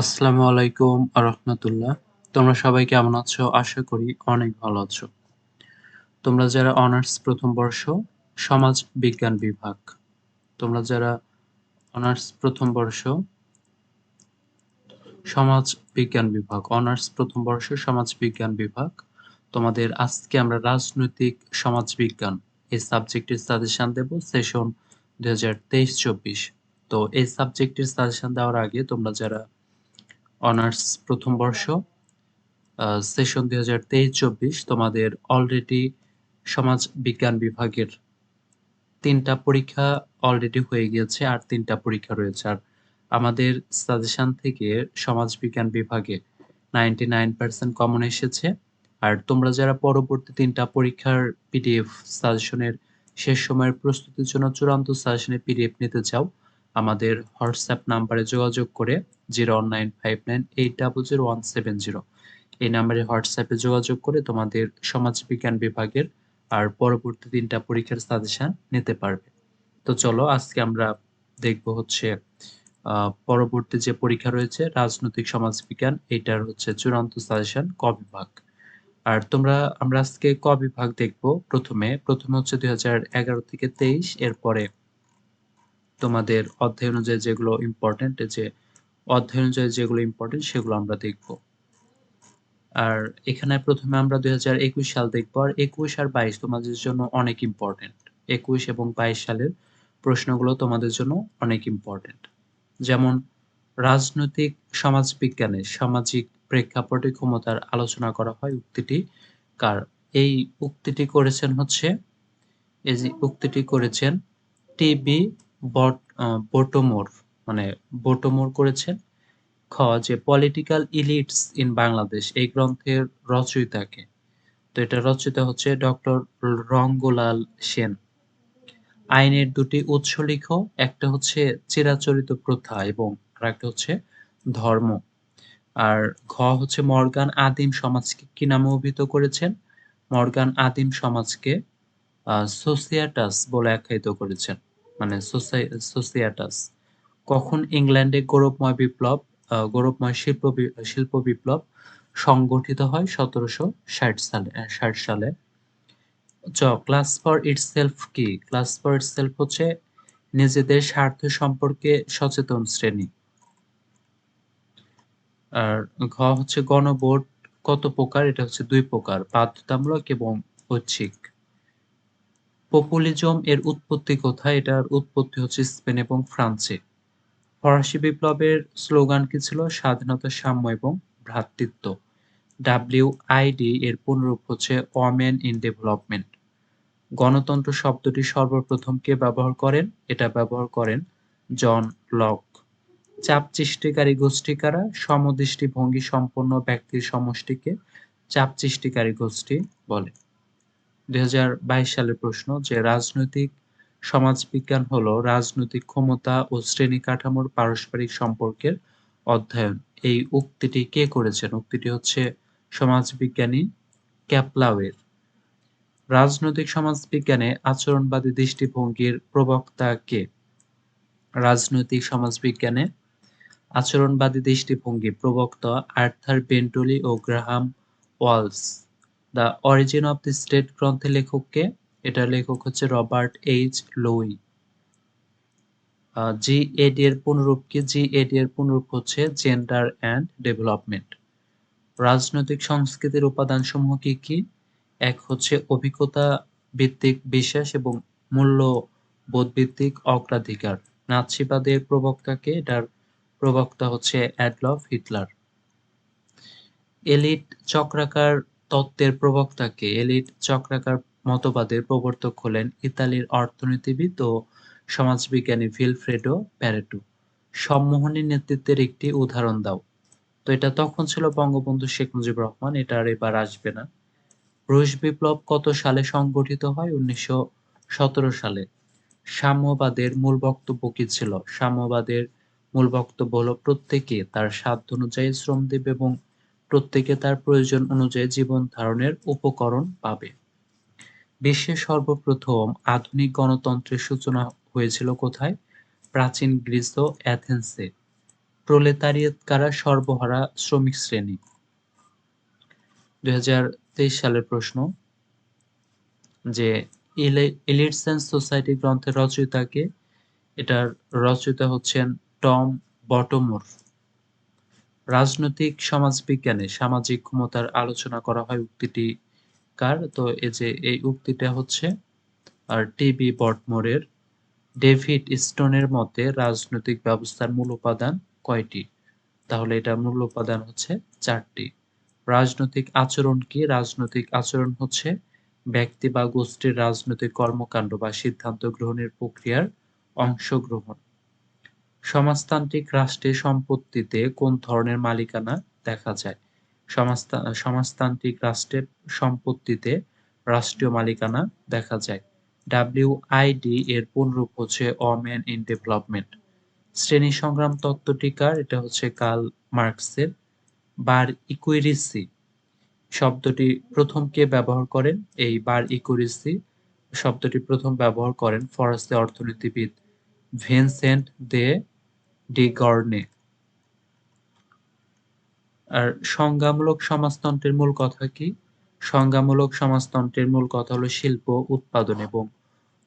আসসালামু আলাইকুম আরহামতুল্লাহ তোমরা সবাই কেমন আছো? আশা করি অনেক ভালো আছো। তোমরা যারা অনার্স প্রথম বর্ষ, সমাজ বিজ্ঞান বিভাগ, তোমরা যারা অনার্স প্রথম বর্ষ, সমাজ বিজ্ঞান বিভাগ, অনার্স প্রথম বর্ষ, সমাজ বিজ্ঞান বিভাগ, তোমাদের আজকে আমরা রাজনৈতিক সমাজ বিজ্ঞান এই সাবজেক্টের সাজেশন দেব সেশন দুই হাজার তেইশ চব্বিশ। তো এই সাবজেক্টের সাজেশন দেওয়ার আগে তোমরা যারা অনার্স প্রথম বর্ষ সেশন দুই হাজার তেইশ চব্বিশ তোমাদের অলরেডি সমাজ বিজ্ঞান বিভাগের তিনটা পরীক্ষা অলরেডি হয়ে গিয়েছে আর তিনটা পরীক্ষা রয়েছে। আর আমাদের সাজেশন থেকে সমাজ বিজ্ঞান বিভাগে নাইনটি নাইন পার্সেন্ট কমন এসেছে। আর তোমরা যারা পরবর্তী তিনটা পরীক্ষার পিডিএফ সাজেশনের শেষ সময়ের প্রস্তুতির জন্য চূড়ান্ত সাজেশনের পিডিএফ নিতে চাও আমাদের হোয়াটসঅ্যাপ নাম্বারে যোগাযোগ করে zero nine five nine eight double zero one seven zero. এই নাম্বারে হোয়াটসঅ্যাপে যোগাযোগ করে তোমাদের সমাজবিজ্ঞান বিভাগের আর পরবর্তী তিনটা পরীক্ষার সাজেশন নিতে পারবে। তো চলো, আজকে আমরা দেখব হচ্ছে পরবর্তী যে পরীক্ষা রয়েছে, রাজনৈতিক সমাজবিজ্ঞান এটার হচ্ছে চূড়ান্ত সাজেশন ক বিভাগ। আর তোমরা, আমরা আজকে ক বিভাগ দেখব প্রথমে। প্রথমে হচ্ছে দুই হাজার এগারো থেকে তেইশ, এরপরে তোমাদের অধ্যায় অনুযায়ী যেগুলো ইম্পর্টেন্ট যে অধ্যায় অনুযায়ী যেগুলো ইম্পর্টেন্ট সেগুলো আমরা দেখব। আর এখানে প্রথমে আমরা দুই সাল দেখব, আর একুশ আর বাইশ তোমাদের জন্য অনেক ইম্পর্টেন্ট একুশ এবং বাইশ সালের প্রশ্নগুলো তোমাদের জন্য অনেক ইম্পর্টেন্ট যেমন, রাজনৈতিক সমাজবিজ্ঞানে সামাজিক প্রেক্ষাপটে ক্ষমতার আলোচনা করা হয়, উক্তিটি কার? এই উক্তিটি করেছেন হচ্ছে, এই যে উক্তিটি করেছেন টিবি বটমোর মানে বটমোর করেছেন। খ, যে পলিটিক্যাল ইলিটস ইন বাংলাদেশ এই গ্রন্থের রচয়িতাকে। তো এটা রচয়িতা হচ্ছে ডক্টর রঙ্গলাল সেন। আইনের দুটি উৎস লিখ, একটা হচ্ছে চিরাচরিত প্রথা এবং আরেকটা হচ্ছে ধর্ম। আর ঘ হচ্ছে মর্গান আদিম সমাজকে কি নামে অভিহিত করেছেন? মর্গান আদিম সমাজকে সোসিয়াটাস বলে আখ্যায়িত করেছেন। মানে সোসিয়াটাস কখন ইংল্যান্ডে গৌরবময় বিপ্লব গৌরবময় শিল্প শিল্প বিপ্লব সংগঠিত হয় সতেরোশো ষাট সালে ষাট সালে। চ ক্লাস ফর ইটসেলফ কি? ক্লাস ফর ইটসেলফ হচ্ছে নিজেদের স্বার্থ সম্পর্কে সচেতন শ্রেণি। আর ঘ হচ্ছে গণভোট, কত প্রকার? এটা হচ্ছে দুই প্রকার, বাধ্যতামূলক এবং ঐচ্ছিক। পপুলিজম এর উৎপত্তি কোথায়? এটার উৎপত্তি হচ্ছে স্পেন এবং ফ্রান্সে। ফরাসি বিপ্লবের স্লোগান কি ছিল? স্বাধীনতা, সাম্য এবং ভ্রাতৃত্ব। ডাব্লিউ আইডি এর পুনরূপ হচ্ছে ওয়ামেন ইন ডেভেলপমেন্ট। গণতন্ত্র শব্দটি সর্বপ্রথম কে ব্যবহার করেন? এটা ব্যবহার করেন জন লক। চাপ সৃষ্টিকারী গোষ্ঠী কারা? সমদৃষ্টি ভঙ্গি সম্পন্ন ব্যক্তির সমষ্টিকে চাপ সৃষ্টিকারী গোষ্ঠী বলে। দুই হাজার বাইশ সালের প্রশ্ন যে রাজনৈতিক সমাজবিজ্ঞান হলো রাজনৈতিক ক্ষমতা ও শ্রেণি কাঠামোর পারস্পরিক সম্পর্কের অধ্যয়ন। এই উক্তিটি কে করেছেন? উক্তিটি হচ্ছে সমাজবিজ্ঞানী ক্যাপলাওয়ের। রাজনৈতিক সমাজবিজ্ঞানে আচরণবাদী দৃষ্টিভঙ্গির প্রবক্তা কে? রাজনৈতিক সমাজবিজ্ঞানে আচরণবাদী দৃষ্টিভঙ্গি প্রবক্তা Arthur Bentley O Graham Wallas. The origin of the state গ্রন্থের লেখককে এটার লেখক হচ্ছে রবার্ট এইচ লোই জি এডি এর পুনরূপ কি? জি এডি এর পুনরূপ হচ্ছে জেন্ডার অ্যান্ড ডেভেলপমেন্ট রাজনৈতিক সংস্কৃতির উপাদান সমূহ কি কি? এক হচ্ছে অভিজ্ঞতা ভিত্তিক বিশ্বাস এবং মূল্য বোধ ভিত্তিক অগ্রাধিকার। নাৎসিবাদের প্রবক্তাকে এটার প্রবক্তা হচ্ছে অ্যাডলফ হিটলার। এলিট চক্রাকার তত্ত্বের প্রবক্তাকে এলিট চক্রাকার মতবাদের প্রবর্তক হলেন ইতালির অর্থনীতিবিদ ও সমাজবিজ্ঞানী ভিলফ্রেডো প্যারেটু। সম্মোহনী নেতৃত্বের একটি উদাহরণ দাও। তো এটা তখন ছিল বঙ্গবন্ধু শেখ মুজিবুর রহমান, এটা আর এবার আসবে না। রুশ বিপ্লব কত সালে সংগঠিত হয়? উনিশশো সতেরো সালে। সাম্যবাদের মূল বক্তব্য কি ছিল? সাম্যবাদের মূল বক্তব্য হলো প্রত্যেকে তার সাধ্য অনুযায়ী শ্রম দেবে এবং প্রত্যেকে তার প্রয়োজন অনুযায়ী জীবন ধারণের উপকরণ পাবে। বিশ্বের সর্বপ্রথম আধুনিক গণতন্ত্রের সূচনা হয়েছিল কোথায়? প্রাচীন গ্রিস ও অ্যাথেন্সে। প্রলেতারিয়েত কারা সর্বহারা শ্রমিক শ্রেণি? দুই হাজার তেইশ সালের প্রশ্ন, যে এলিটস অ্যান্ড সোসাইটি গ্রন্থের রচয়িতাকে, এটার রচয়িতা হচ্ছেন টম বটমোর। রাজনৈতিক সমাজবিজ্ঞানে সামাজিক ক্ষমতার আলোচনা করা হয় উক্তিটি কার তো এই যে এই উক্তিটা হচ্ছে, আর টিবি বটমোরের ডেভিড স্টোনের মতে রাজনৈতিক ব্যবস্থার মূল উপাদান কয়টি? তাহলে এটা মূল উপাদান হচ্ছে চারটি। রাজনৈতিক আচরণ কি? রাজনৈতিক আচরণ হচ্ছে ব্যক্তি বা গোষ্ঠীর রাজনৈতিক কর্মকাণ্ড বা সিদ্ধান্ত গ্রহণের প্রক্রিয়ার অংশগ্রহণ। সমাজতান্ত্রিক রাষ্ট্রের সম্পত্তিতে কোন ধরনের মালিকানা দেখা যায়? সমাজতান্ত্রিক রাষ্ট্রের সম্পত্তিতে রাষ্ট্রীয় মালিকানা দেখা যায়। ডাব্লিউআইডি এর পুনরূপ হচ্ছে অমেন ইন ডেভেলপমেন্ট শ্রেণি সংগ্রাম তত্ত্বটিকার, এটা হচ্ছে কাল মার্কসের, বার ইকুইরিসি। শব্দটি প্রথম কে ব্যবহার করেন? এই বার ইকুইরিসি শব্দটি প্রথম ব্যবহার করেন ফরাসি অর্থনীতিবিদ ভিনসেন্ট দে ডি গর্নে আর সংজ্ঞামূলক সমাজতন্ত্রের মূল কথা কি? সংজ্ঞামূলক সমাজতন্ত্রের মূল কথা হলো শিল্প, উৎপাদন এবং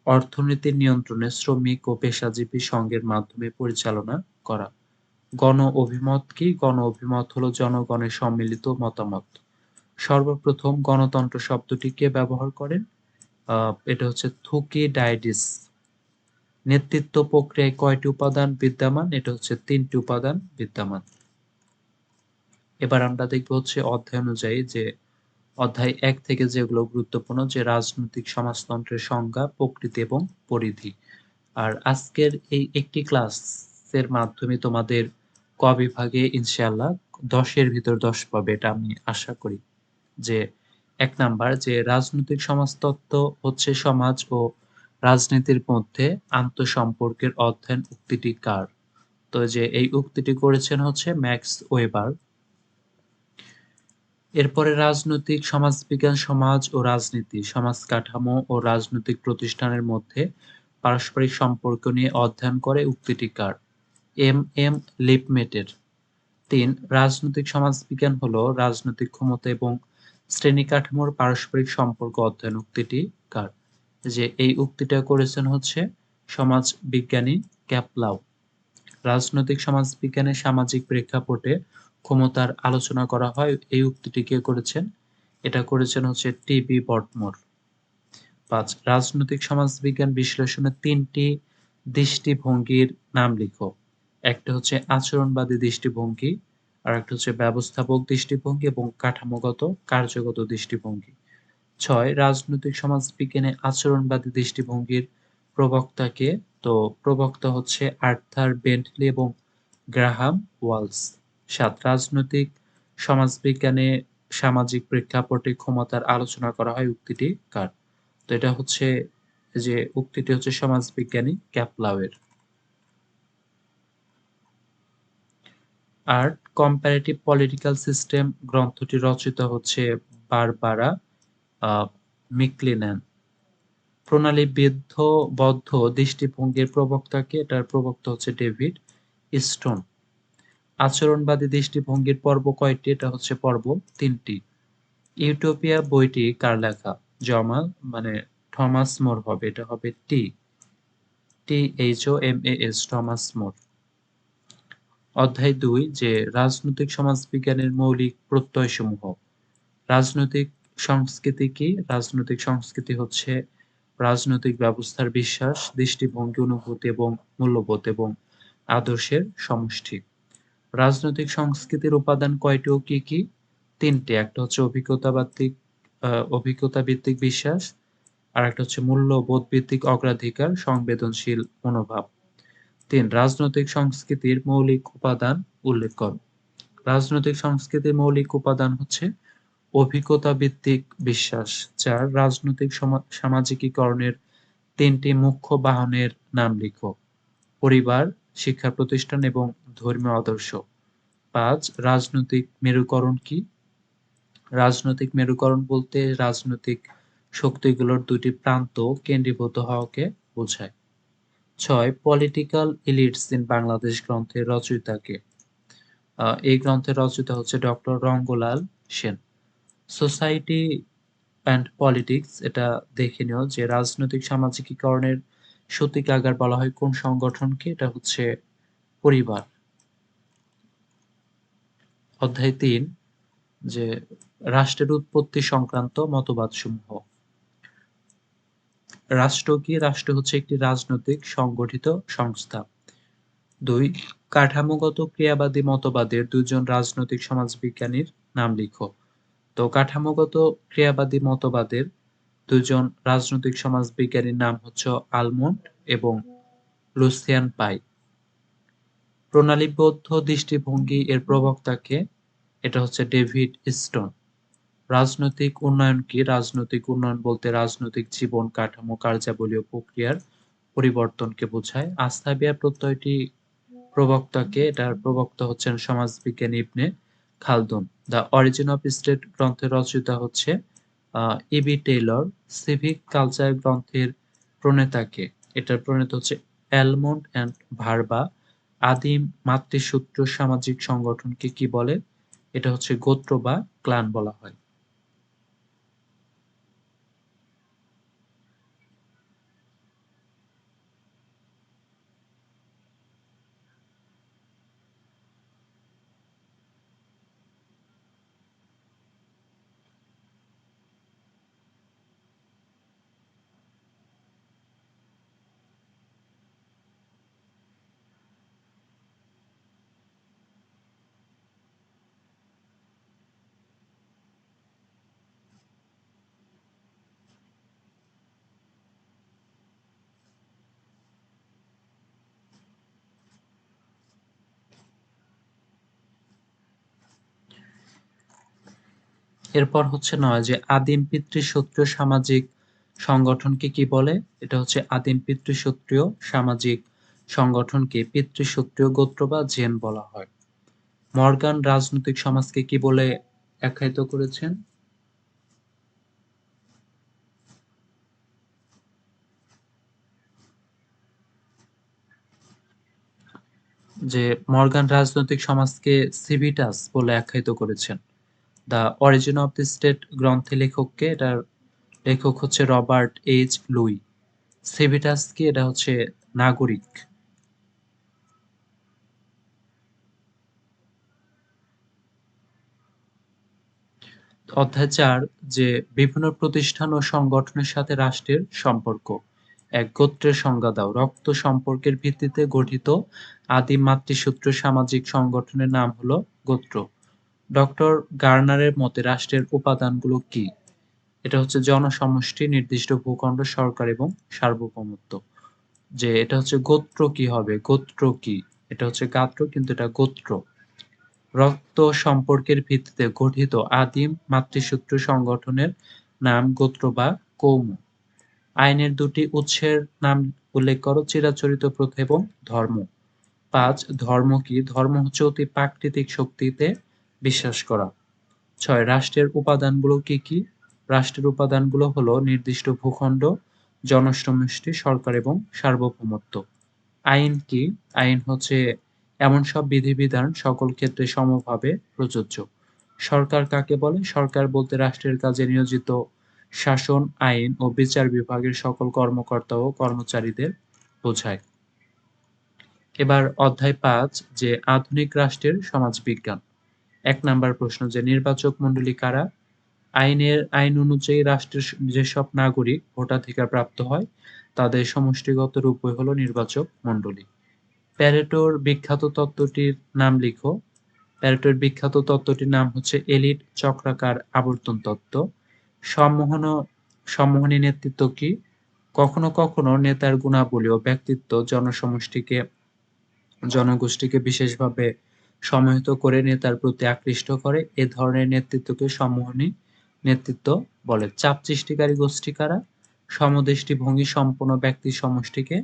অর্থনীতির নিয়ন্ত্রণে শ্রমিক ও পেশাজীবী সংঘের মাধ্যমে পরিচালনা করা। গণ অভিমত কি? গণ অভিমত হলো জনগণের সম্মিলিত মতামত। সর্বপ্রথম গণতন্ত্র শব্দটি কে ব্যবহার করেন? এটা হচ্ছে থুকি ডাইডিস। নেতৃত্ব প্রক্রিয়ায় কয়টি উপাদান বিদ্যমান? এটা হচ্ছে তিনটি উপাদান বিদ্যমান। এবার আমরা দেখব হচ্ছে অধ্যায় অনুযায়ী যে অধ্যায় এক থেকে যেগুলো গুরুত্বপূর্ণ, যে রাজনৈতিক সমাজতন্ত্রের সংজ্ঞা, প্রকৃতি এবং পরিধি। আর আজকের এই একটি ক্লাসের মাধ্যমে তোমাদের ক বিভাগে ইনশাআল্লাহ দশের ভিতর দশ পাবে, এটা আমি আশা করি। যে এক নাম্বার, যে রাজনৈতিক সমাজতত্ত্ব হচ্ছে সমাজ ও রাজনীতির মধ্যে আন্তঃসম্পর্কের অধ্যয়ন উক্তিটি কার? তো যে এই উক্তিটি করেছেন হচ্ছে ম্যাক্স ওয়েবার। এরপরে রাজনৈতিক সমাজবিজ্ঞান, সমাজ ও রাজনীতি সমাজ কাঠামো ও রাজনৈতিক প্রতিষ্ঠানের মধ্যে পারস্পরিক সম্পর্ক নিয়ে অধ্যয়ন করে উক্তিটি কার? M M লিপমেটের। তিন, রাজনৈতিক সমাজবিজ্ঞান হলো রাজনৈতিক ক্ষমতা এবং শ্রেণি কাঠামোর পারস্পরিক সম্পর্ক অধ্যয়ন উক্তিটি কার? যে এই উক্তিটা করেছেন হচ্ছে সমাজ বিজ্ঞানী ক্যাপলাউ রাজনৈতিক সমাজ বিজ্ঞানের সামাজিক প্রেক্ষাপটে ক্ষমতার আলোচনা করা হয়, এই উক্তিটি কে করেছেন? এটা করেছেন হচ্ছে টিবি বটমোর। পাঁচ, রাজনৈতিক সমাজবিজ্ঞান বিশ্লেষণের তিনটি দৃষ্টিভঙ্গির নাম লিখো। একটা হচ্ছে আচরণবাদী দৃষ্টিভঙ্গি আর একটা হচ্ছে ব্যবস্থাপক দৃষ্টিভঙ্গি এবং কাঠামোগত, কার্যগত দৃষ্টিভঙ্গি। ছয়, রাজনৈতিক সমাজবিজ্ঞানে আচরণবাদী দৃষ্টিভঙ্গির প্রবক্তাকে, তো প্রবক্তা হচ্ছে আর্থার বেন্টলি এবং গ্রাহাম ওয়ালস। সাত, রাজনৈতিক সমাজবিজ্ঞানে সামাজিক প্রেক্ষাপটে ক্ষমতার আলোচনা করা হয় উক্তিটি কার? তো এটা হচ্ছে যে উক্তিটি হচ্ছে সমাজবিজ্ঞানী ক্যাপলাওয়ের। আর কম্পারেটিভ পলিটিক্যাল সিস্টেম গ্রন্থটি রচিত হচ্ছে বারবারা মিকলিনেন। প্রণালীবিদ্ধ, বদ্ধ দৃষ্টিভঙ্গির প্রবক্তাকে এটার প্রবক্তা হচ্ছে ডেভিড স্টোন। আচরণবাদী দৃষ্টিভঙ্গির পর্ব কয়টি? এটা হচ্ছে পর্ব তিনটি। ইউটোপিয়া বইটি কার লেখা? জমাল মানে থমাস মোর হবে, এটা হবে T. T H O M A S, Thomas More. অধ্যায় দুই, যে রাজনৈতিক সমাজবিজ্ঞানের মৌলিক প্রত্যয়সমূহ। রাজনৈতিক সংস্কৃতি কি রাজনৈতিক সংস্কৃতি হচ্ছে রাজনৈতিক ব্যবস্থার বিশ্বাস, দৃষ্টিভঙ্গি, অনুভূতি এবং মূল্যবোধ এবং আদর্শের সমষ্টি। রাজনৈতিক সংস্কৃতির উপাদান কয়টি ও কি কি? তিনটি, একটা হচ্ছে অভিজ্ঞতা ভিত্তিক অভিজ্ঞতা ভিত্তিক বিশ্বাস, আর একটা হচ্ছে মূল্যবোধ ভিত্তিক অগ্রাধিকার, সংবেদনশীল মনোভাব। তিন, রাজনৈতিক সংস্কৃতির মৌলিক উপাদান উল্লেখ কর। রাজনৈতিক সংস্কৃতির মৌলিক উপাদান হচ্ছে অভিজ্ঞতা ভিত্তিক বিশ্বাস চার রাজনৈতিক সামাজিকীকরণের তিনটি মুখ্য বাহনের নাম লিখো। পরিবার, শিক্ষা প্রতিষ্ঠান এবং ধর্মীয় আদর্শ। পাঁচ, রাজনৈতিক মেরুকরণ কি? রাজনৈতিক মেরুকরণ বলতে রাজনৈতিক শক্তিগুলোর দুটি প্রান্ত কেন্দ্রীভূত হওয়াকে বোঝায়। ছয় পলিটিক্যাল ইলিটস ইন বাংলাদেশ গ্রন্থের রচয়িতাকে। এই গ্রন্থের রচয়িতা হচ্ছে doctor Rangalal Sen. Society and politics এটা দেখে নিও যে রাজনৈতিক সামাজিকীকরণের সূতিকাগার বলা হয় কোন সংগঠনকে, এটা হচ্ছে পরিবার। অধ্যায় তিন, যে রাষ্ট্রের উৎপত্তি সংক্রান্ত মতবাদ সমূহ রাষ্ট্র কি? রাষ্ট্র হচ্ছে একটি রাজনৈতিক সংগঠিত সংস্থা। দুই, কাঠামোগত ক্রিয়াবাদী মতবাদের দুজন রাজনৈতিক সমাজবিজ্ঞানীর নাম লিখো। তো কাঠামোগত ক্রিয়াবাদী মতবাদের দুজন রাজনৈতিক সমাজবিজ্ঞানীর নাম হচ্ছে আলমন্ড এবং লুসিয়ান পাই। প্রণালীবদ্ধ দৃষ্টিভঙ্গি এর প্রবক্তাকে এটা হচ্ছে ডেভিড স্টোন। রাজনৈতিক উন্নয়ন কি? রাজনৈতিক উন্নয়ন বলতে রাজনৈতিক জীবন কাঠামো, কার্যাবলী ও প্রক্রিয়ার পরিবর্তনকে বোঝায়। আস্থাবিয়া প্রত্যয়টি প্রবক্তাকে, এটার প্রবক্তা হচ্ছেন সমাজবিজ্ঞানী Ibn Khaldun. The origin of state গ্রন্থের রচয়িতা হচ্ছে ইবি টেইলর সিভিক কালচার গ্রন্থের প্রণেতাকে। এটার প্রণেতা হচ্ছে অ্যালমন্ড অ্যান্ড ভার্বা। আদিম মাতৃসূত্র সামাজিক সংগঠনকে কি বলে? এটা হচ্ছে গোত্র বা ক্লান বলা হয়। এরপর হচ্ছে নয় যে আদিম পিতৃসত্রীয় সামাজিক সংগঠনকে কি বলে? এটা হচ্ছে আদিম পিতৃসত্রীয় সামাজিক সংগঠনকে পিতৃসত্রীয় গোত্র বা জেন বলা হয়। মর্গান রাজনৈতিক সমাজকে কি বলে আখ্যায়িত করেছেন? যে মর্গান রাজনৈতিক সমাজকে সিভিটাস বলে আখ্যায়িত করেছেন। The origin of the state গ্রন্থে লেখককে, এটার লেখক হচ্ছে রবার্ট এইচ লুই। সেভিটাস কি এটা হচ্ছে নাগরিক। অধ্যায় চার, যে বিভিন্ন প্রতিষ্ঠান ও সংগঠনের সাথে রাষ্ট্রের সম্পর্ক। এক গোত্রের সংজ্ঞা দাও। রক্ত সম্পর্কের ভিত্তিতে গঠিত আদিম মাতৃসূত্র সামাজিক সংগঠনের নাম হলো গোত্র। ডক্টর গার্নারের মতে রাষ্ট্রের উপাদানগুলো কি? এটা হচ্ছে জনসমষ্টি, নির্দিষ্ট ভূখণ্ড, সরকার এবং সার্বভৌমত্ব। যে এটা হচ্ছে গোত্র কি হবে? গোত্র কি? এটা হচ্ছে গাত্র, কিন্তু এটা গোত্র। রক্ত সম্পর্কের ভিত্তিতে গঠিত আদিম মাতৃসূত্র সংগঠনের নাম গোত্র বা কৌম। আইনের দুটি উৎসের নাম উল্লেখ করো, চিরাচরিত প্রথা এবং ধর্ম। পাঁচ, ধর্ম কি? ধর্ম হচ্ছে অতি প্রাকৃতিক শক্তিতে বিশ্বাস করা। ছয়, রাষ্ট্রের উপাদানগুলো কি কি? রাষ্ট্রের উপাদানগুলো হলো নির্দিষ্ট ভূখণ্ড, জনসমষ্টি, সরকার এবং সার্বভৌমত্ব। আইন কি? আইন হচ্ছে এমন সব বিধিবিধান সকল ক্ষেত্রে সমভাবে প্রযোজ্য। সরকার কাকে বলে? সরকার বলতে রাষ্ট্রের কাজে নিয়োজিত শাসন, আইন ও বিচার বিভাগের সকল কর্মকর্তা ও কর্মচারীদের বোঝায়। এবার অধ্যায় পাঁচ, যে আধুনিক রাষ্ট্রের সমাজবিজ্ঞান। এক নাম্বার প্রশ্ন, যে নির্বাচক মন্ডলী কারা? আইনের, আইন অনুযায়ী রাষ্ট্রের যেসব নাগরিক ভোটাধিকার প্রাপ্ত হয়, তাদের সমষ্টিগত রূপই হলো নির্বাচক মন্ডলী প্যারেটোর বিখ্যাত তত্ত্বটির নাম লিখো। প্যারেটোর বিখ্যাত তত্ত্বটির নাম হচ্ছে এলিট চক্রাকার আবর্তন তত্ত্ব। সম্মোহন, সম্মোহনী নেতৃত্ব কি? কখনো কখনো নেতার গুণাবলী ও ব্যক্তিত্ব জনসমষ্টিকে, জনগোষ্ঠীকে বিশেষভাবে সমাহিত করে নেতার প্রতি আকৃষ্ট করে, এ ধরনের নেতৃত্বকে সম্মোহনী নেতৃত্ব বলে। চাপ সৃষ্টিকারী গোষ্ঠী কারা? সমদৃষ্টি ভঙ্গি সম্পন্ন ব্যক্তি সমষ্টিকে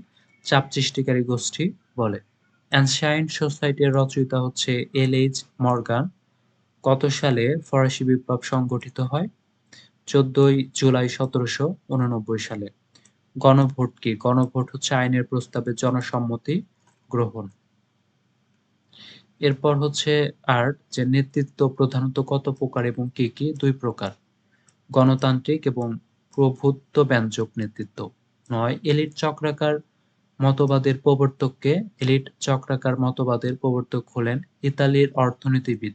চাপ সৃষ্টিকারী গোষ্ঠী বলে। অ্যানশাইন সোসাইটির রচয়িতা হচ্ছে এল এইচ মর্গান কত সালে ফরাসি বিপ্লব সংগঠিত হয়? চোদ্দই জুলাই সতেরোশো উননব্বই সালে। গণভোট কি? গণভোট হচ্ছে আইনের প্রস্তাবে জনসম্মতি গ্রহণ। এরপর হচ্ছে আট যে নেতৃত্ব প্রধানত কত প্রকার এবং কি কি? দুই প্রকার। গণতান্ত্রিক এবং প্রভুত্ব ব্যঞ্জক নেতৃত্ব। নয়, এলিট চক্রাকার মতবাদের প্রবর্তককে এলিট চক্রাকার মতবাদের প্রবর্তক হলেন ইতালির অর্থনীতিবিদ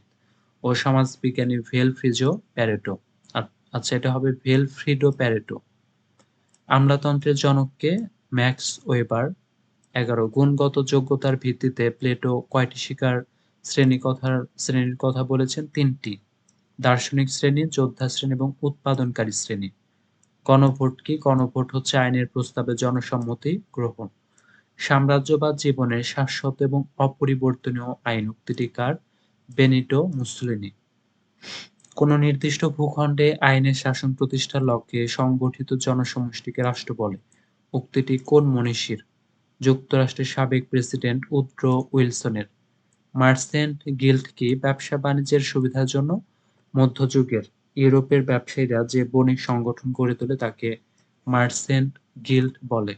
ও সমাজবিজ্ঞানী ভেলফ্রিজো প্যারেটো। আচ্ছা এটা হবে ভেলফ্রিডো প্যারেটো। আমলাতন্ত্রের জনককে ম্যাক্স ওয়েবার, এগারো, গুণগত যোগ্যতার ভিত্তিতে প্লেটো কয়টি শিকার শ্রেণি কথার, শ্রেণির কথা বলেছেন তিনটি। দার্শনিক শ্রেণি, যোদ্ধা শ্রেণি এবং উৎপাদনকারী শ্রেণি। গণভোট কি? গণভোট হচ্ছে আইনের প্রস্তাবে জনসম্মতি গ্রহণ। সাম্রাজ্যবাদ জীবনের শাশ্বত এবং অপরিবর্তনীয় আইন উক্তিটি কার? বেনিটো মুসলিনি। কোন নির্দিষ্ট ভূখণ্ডে আইনের শাসন প্রতিষ্ঠার লক্ষ্যে সংগঠিত জনসমষ্টিকে রাষ্ট্র বলে। উক্তিটি কোন মনীষীর? যুক্তরাষ্ট্রের সাবেক প্রেসিডেন্ট উড্রো উইলসনের। মার্সেন্ট গিল্ড কি ব্যবসা বাণিজ্যের সুবিধার জন্য মধ্যযুগের ইউরোপের ব্যবসায়ীরা যে বণিক সংগঠন গড়ে তোলে তাকে মার্সেন্ট গিল্ড বলে।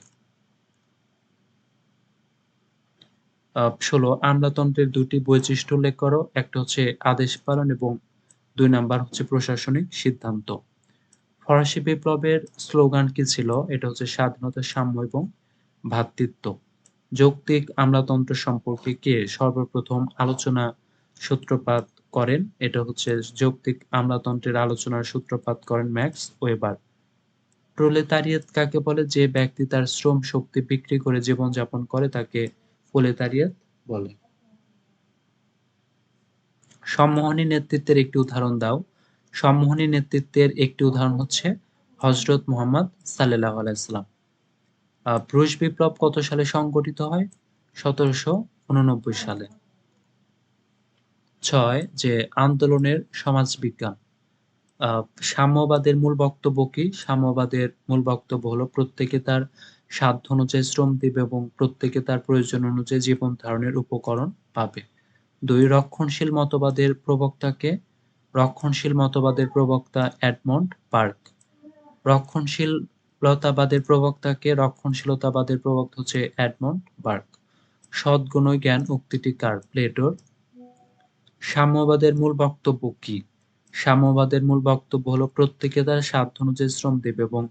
ষোলো, আমলাতন্ত্রের দুটি বৈশিষ্ট্য উল্লেখ করো। একটা হচ্ছে আদেশ পালন এবং দুই নাম্বার হচ্ছে প্রশাসনিক সিদ্ধান্ত। ফরাসি বিপ্লবের স্লোগান কি ছিল? এটা হচ্ছে স্বাধীনতা, সাম্য এবং ভ্রাতৃত্ব যৌক্তিক আমলাতন্ত্র সম্পর্কে কে সর্বপ্রথম আলোচনা সূত্রপাত করেন? এটা হচ্ছে যৌক্তিক আমলাতন্ত্রের আলোচনার সূত্রপাত করেন ম্যাক্স ওয়েবার। প্রলেতারিয়েত কাকে বলে? যে ব্যক্তি তার শ্রম শক্তি বিক্রি করে জীবনযাপন করে তাকে প্রলেতারিয়েত বলে। সম্মোহনী নেতৃত্বের একটি উদাহরণ দাও। সম্মোহনী নেতৃত্বের একটি উদাহরণ হচ্ছে হজরত মুহাম্মদ সাল্লাহ আলাইসাল্লাম ব্রুশ বিপ্লব কত সালে সংগঠিত হয়? সতেরোশো উননব্বই সালে। ছয়, যে আন্দোলনের সমাজবিজ্ঞান। সাম্যবাদের মূল বক্তব্য কি? সাম্যবাদের মূল বক্তব্য হলো প্রত্যেকে তার সাধ্য অনুযায়ী শ্রম দিবে এবং প্রত্যেকে তার প্রয়োজন অনুযায়ী জীবন ধারণের উপকরণ পাবে। দুই, রক্ষণশীল মতবাদের প্রবক্তাকে রক্ষণশীল মতবাদের প্রবক্তা এডমন্ড পার্ক। রক্ষণশীলতাবাদের প্রবক্তাকে রক্ষণশীলতাবাদের প্রবক্তা হচ্ছে এডমন্ড বার্ক। সদ্গুণ জ্ঞান উক্তিটি কার প্লেটোর সাম্যবাদের মূল বক্তব্য কি? সাম্যবাদের মূল বক্তব্য হলো প্রত্যেকে তার সাধ্য অনুযায়ী শ্রম দেবে এবং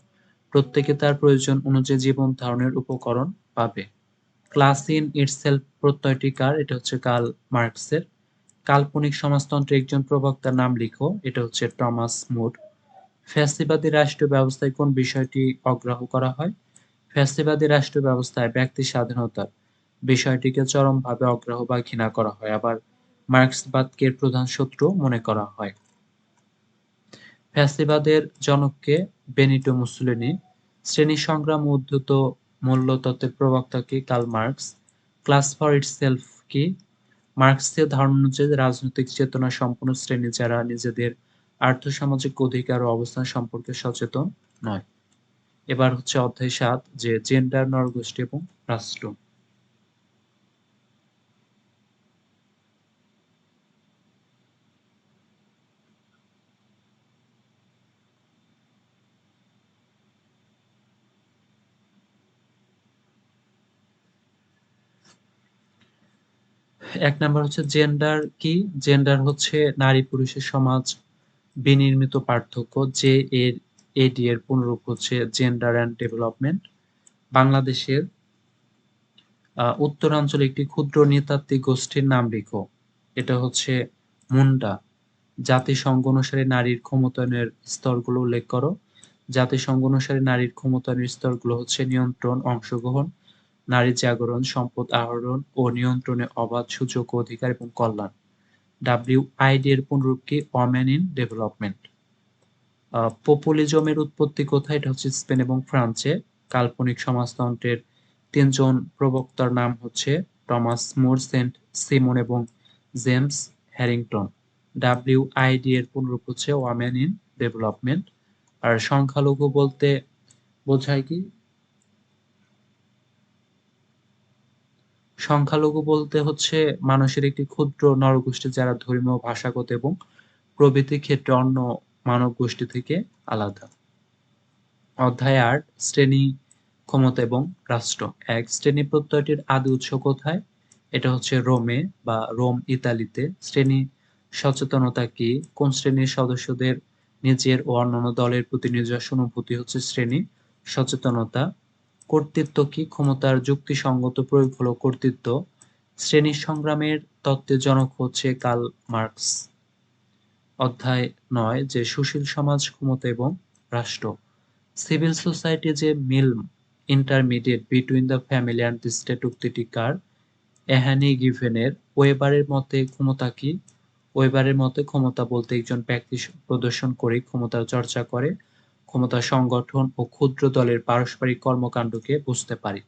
প্রত্যেকে তার প্রয়োজন অনুযায়ী জীবন ধারণের উপকরণ পাবে। ক্লাস ইন ইটসেলফ প্রত্যয়টি কার এটা হচ্ছে কার্ল মার্কসের। কাল্পনিক সমাজতন্ত্রের একজন প্রবক্তার নাম লিখো, এটা হচ্ছে টমাস মুর ফ্যাসিবাদী রাষ্ট্র ব্যবস্থায় কোন বিষয়টি অগ্রাহ করা হয়? ফ্যাসিবাদী রাষ্ট্র ব্যবস্থায় ব্যক্তি স্বাধীনতার বিষয়টিকে চরমভাবে অগ্রাহ বা ঘৃণা করা হয়। আবার মার্ক্সবাদকে প্রধান শত্রু মনে করা হয়। ফ্যাসিবাদের জনককে বেনিটো মুসলিনি শ্রেণি সংগ্রাম উদ্ধত মূল্যতত্ত্বের প্রবক্তা কি Karl Marx? Class for itself কি? মার্কসের ধারণা অনুযায়ী রাজনৈতিক চেতনা সম্পন্ন শ্রেণি যারা নিজেদের আর্থসামাজিক অধিকার ও অবস্থান সম্পর্কে সচেতন নয়। এবার হচ্ছে অধ্যায় সাত, যে জেন্ডার নরগোষ্ঠী এবং রাষ্ট্র। এক নাম্বার হচ্ছে জেন্ডার কি? জেন্ডার হচ্ছে নারী পুরুষের সমাজ বিনির্মিত পার্থক্য যে এর এডি এর পুনরূপ হচ্ছে জেন্ডার অ্যান্ড ডেভেলপমেন্ট বাংলাদেশের উত্তরাঞ্চলে একটি ক্ষুদ্র নৃতাত্ত্বিক গোষ্ঠীর নাম লিখো এটা হচ্ছে মুন্ডা। জাতিসংঘ অনুসারে নারীর ক্ষমতায়নের স্তরগুলো উল্লেখ করো। জাতিসংঘ অনুসারে নারীর ক্ষমতায়নের স্তরগুলো হচ্ছে নিয়ন্ত্রণ অংশগ্রহণ নারী জাগরণ, সম্পদ আহরণ ও নিয়ন্ত্রণে অবাধ সুযোগ অধিকার এবং কল্যাণ। ডাব্লিউআইডি এর পুনরূপ কি ওমেন ইন ডেভেলপমেন্ট। পপুলিজমের উৎপত্তি কোথায়? এটা হচ্ছে স্পেন এবং ফ্রান্সে। কাল্পনিক সমাজতন্ত্রের তিনজন প্রবক্তার নাম হচ্ছে টমাস মোর, সেন্ট সিমন এবং জেমস হ্যারিংটন। ডাব্লিউআইডি এর পুনরূপ হচ্ছে ওয়ামেন ইন ডেভেলপমেন্ট। আর সংখ্যালঘু বলতে বোঝায় কি সংখ্যালঘু বলতে হচ্ছে মানুষের একটি ক্ষুদ্র নরগোষ্ঠী যারা ধর্মীয়, ভাষাগত এবং প্রভৃতি ক্ষেত্রে অন্য মানব গোষ্ঠী থেকে আলাদা। অধ্যায় আট, শ্রেণি, ক্ষমতা এবং রাষ্ট্র। এক, শ্রেণি প্রত্যয়টির আদি উৎস কোথায়? এটা হচ্ছে রোমে বা রোম, ইতালিতে। শ্রেণি সচেতনতা কি? কোন শ্রেণির সদস্যদের নিজের ও অন্যান্য দলের প্রতি নিজস্ব অনুভূতি হচ্ছে শ্রেণি সচেতনতা? কর্তৃত্ব কি? ক্ষমতার যুক্তিসঙ্গত প্রয়োগ হলো কর্তৃত্ব। শ্রেণি সংগ্রামের তত্ত্বের জনক হচ্ছে কার্ল মার্কস। অধ্যায় নয়, যে সুশীল সমাজ, ক্ষমতা এবং রাষ্ট্র। সিভিল সোসাইটি যে মিল intermediate, between the family and the state উক্তিটি কার এহানি গিভেনের, ওয়েবারের মতে ক্ষমতা কি? ওয়েবারের মতে ক্ষমতা বলতে একজন ব্যক্তি প্রদর্শন করে, ক্ষমতার চর্চা করে ক্ষমতা সংগঠন ও ক্ষুদ্র দলের পারস্পরিক কর্মকাণ্ডকে বুঝতে পারি।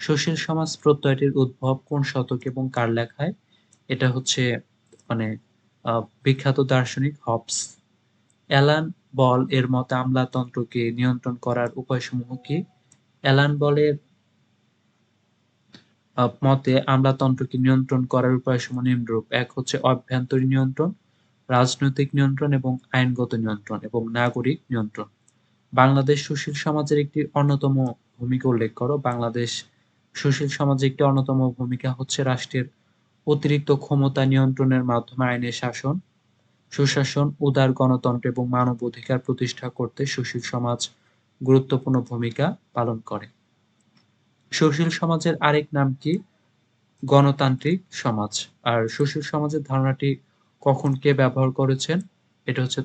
সুশীল সমাজ প্রত্যয়টির উদ্ভব কোন শতক এবং কার লেখায়? এটা হচ্ছে মানে বিখ্যাত দার্শনিক হবস। অ্যালান বল এর মতে আমলাতন্ত্রকে নিয়ন্ত্রণ করার উপায়সমূহ কি? অ্যালান বলের মতে আমলাতন্ত্রকে নিয়ন্ত্রণ করার উপায়সমূহ নিম্নরূপ। এক হচ্ছে অভ্যন্তরীণ নিয়ন্ত্রণ, রাজনৈতিক নিয়ন্ত্রণ এবং আইনগত নিয়ন্ত্রণ এবং নাগরিক নিয়ন্ত্রণ। বাংলাদেশ সুশীল সমাজের একটি অন্যতম ভূমিকা উল্লেখ করো। বাংলাদেশ সুশীল সমাজের একটি অন্যতম ভূমিকা হচ্ছে রাষ্ট্রের অতিরিক্ত ক্ষমতা নিয়ন্ত্রণের মাধ্যমে আইনের শাসন, সুশাসন, উদার গণতন্ত্র এবং মানব অধিকার প্রতিষ্ঠা করতে সুশীল সমাজ গুরুত্বপূর্ণ ভূমিকা পালন করে। সুশীল সমাজের আরেক নাম কি? গণতান্ত্রিক সমাজ। আর সুশীল সমাজের ধারণাটি কখন কে ব্যবহার করেছেন? এটা হচ্ছে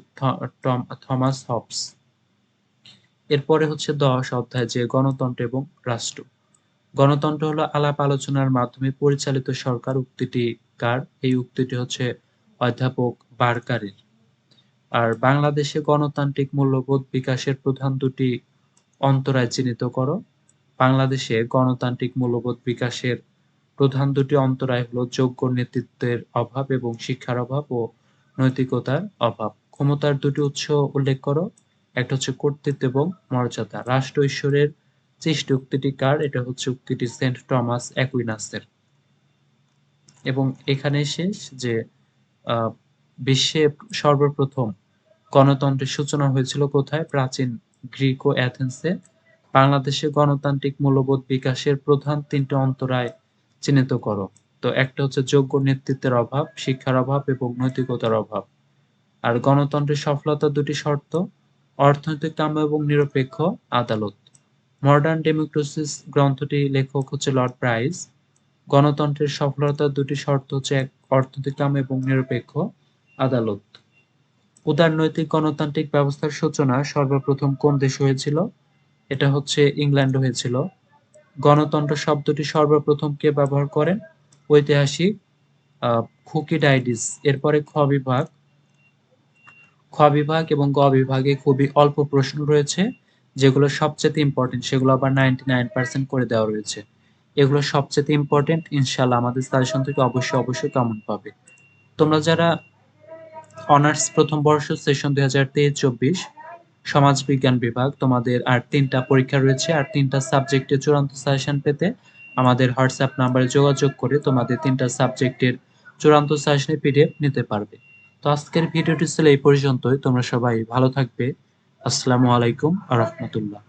থমাস হবস। এরপরে হচ্ছে দশ অধ্যায় যে গণতন্ত্র এবং রাষ্ট্র। গণতন্ত্র হলো আলাপ আলোচনার মাধ্যমে পরিচালিত সরকার উক্তিটি কার? এই উক্তিটি হচ্ছে অধ্যাপক বারকারের। আর বাংলাদেশে গণতান্ত্রিক মূল্যবোধ বিকাশের প্রধান দুটি অন্তরায় চিহ্নিত করো। বাংলাদেশে গণতান্ত্রিক মূল্যবোধ বিকাশের প্রধান দুটি অন্তরায় হলো যোগ্য নেতৃত্বের অভাব এবং শিক্ষার অভাব ও নৈতিকতার অভাব। ক্ষমতার দুটি উৎস উল্লেখ করো। একটা হচ্ছে কর্তৃত্ব এবং মর্যাদা। রাষ্ট্র ঈশ্বরের সৃষ্টি উক্তিটি কার? এটা হচ্ছে উক্তিটি সেন্ট টমাস অ্যাকুইনাসের। এবং এখানে শেষ যে বিশ্বে সর্বপ্রথম গণতন্ত্রের সূচনা হয়েছিল কোথায়? প্রাচীন গ্রিক ও অ্যাথেন্সে। বাংলাদেশে গণতান্ত্রিক মূল্যবোধ বিকাশের প্রধান তিনটে অন্তরায় চিহ্নিত করো। তো একটা হচ্ছে যোগ্য নেতৃত্বের অভাব, শিক্ষার অভাব এবং নৈতিকতার অভাব। আর গণতন্ত্রের সফলতা দুটি শর্ত। অর্থনৈতিক কাম্য এবং নিরপেক্ষ আদালত। মডার্ন ডেমোক্রেসিস গ্রন্থটি লেখক হচ্ছে লর্ড প্রাইস। গণতন্ত্রের সফলতার দুটি শর্ত হচ্ছে এক, অর্থনৈতিক কাম এবং নিরপেক্ষ আদালত। উদারনৈতিক গণতান্ত্রিক ব্যবস্থার সূচনা সর্বপ্রথম কোন দেশে হয়েছিল? এটা হচ্ছে ইংল্যান্ড হয়েছিল। গণতন্ত্র শব্দটি সর্বপ্রথম কে ব্যবহার করেন? ঐতিহাসিক খুকি ডাইডিস এরপরে খ বিভাগ। খ বিভাগ এবং গ বিভাগে খুবই অল্প প্রশ্ন রয়েছে, যেগুলো সবচেয়ে ইম্পর্টেন্ট সেগুলো আবার নাইনটি নাইন পার্সেন্ট করে দেওয়া রয়েছে। এগুলো সবচেয়ে ইম্পর্টেন্ট ইনশাল্লাহ আমাদের সাজেশন থেকে অবশ্যই অবশ্যই কমন পাবে। তোমরা যারা অনার্স প্রথম বর্ষ সেশন দুই হাজার তেইশ চব্বিশ সমাজবিজ্ঞান বিভাগ, তোমাদের আর তিনটা পরীক্ষা রয়েছে, আর তিনটা সাবজেক্টে চূড়ান্ত সাজেশন পেতে আমাদের হোয়াটসঅ্যাপ নাম্বারে যোগাযোগ করে তোমাদের তিনটা সাবজেক্টের চূড়ান্ত সাজেশনের পিডিএফ নিতে পারবে। তো আজকের ভিডিওটি ছিল এই পর্যন্তই। তোমরা সবাই ভালো থাকবে। আসসালামু আলাইকুম আ রহমতুল্লাহ।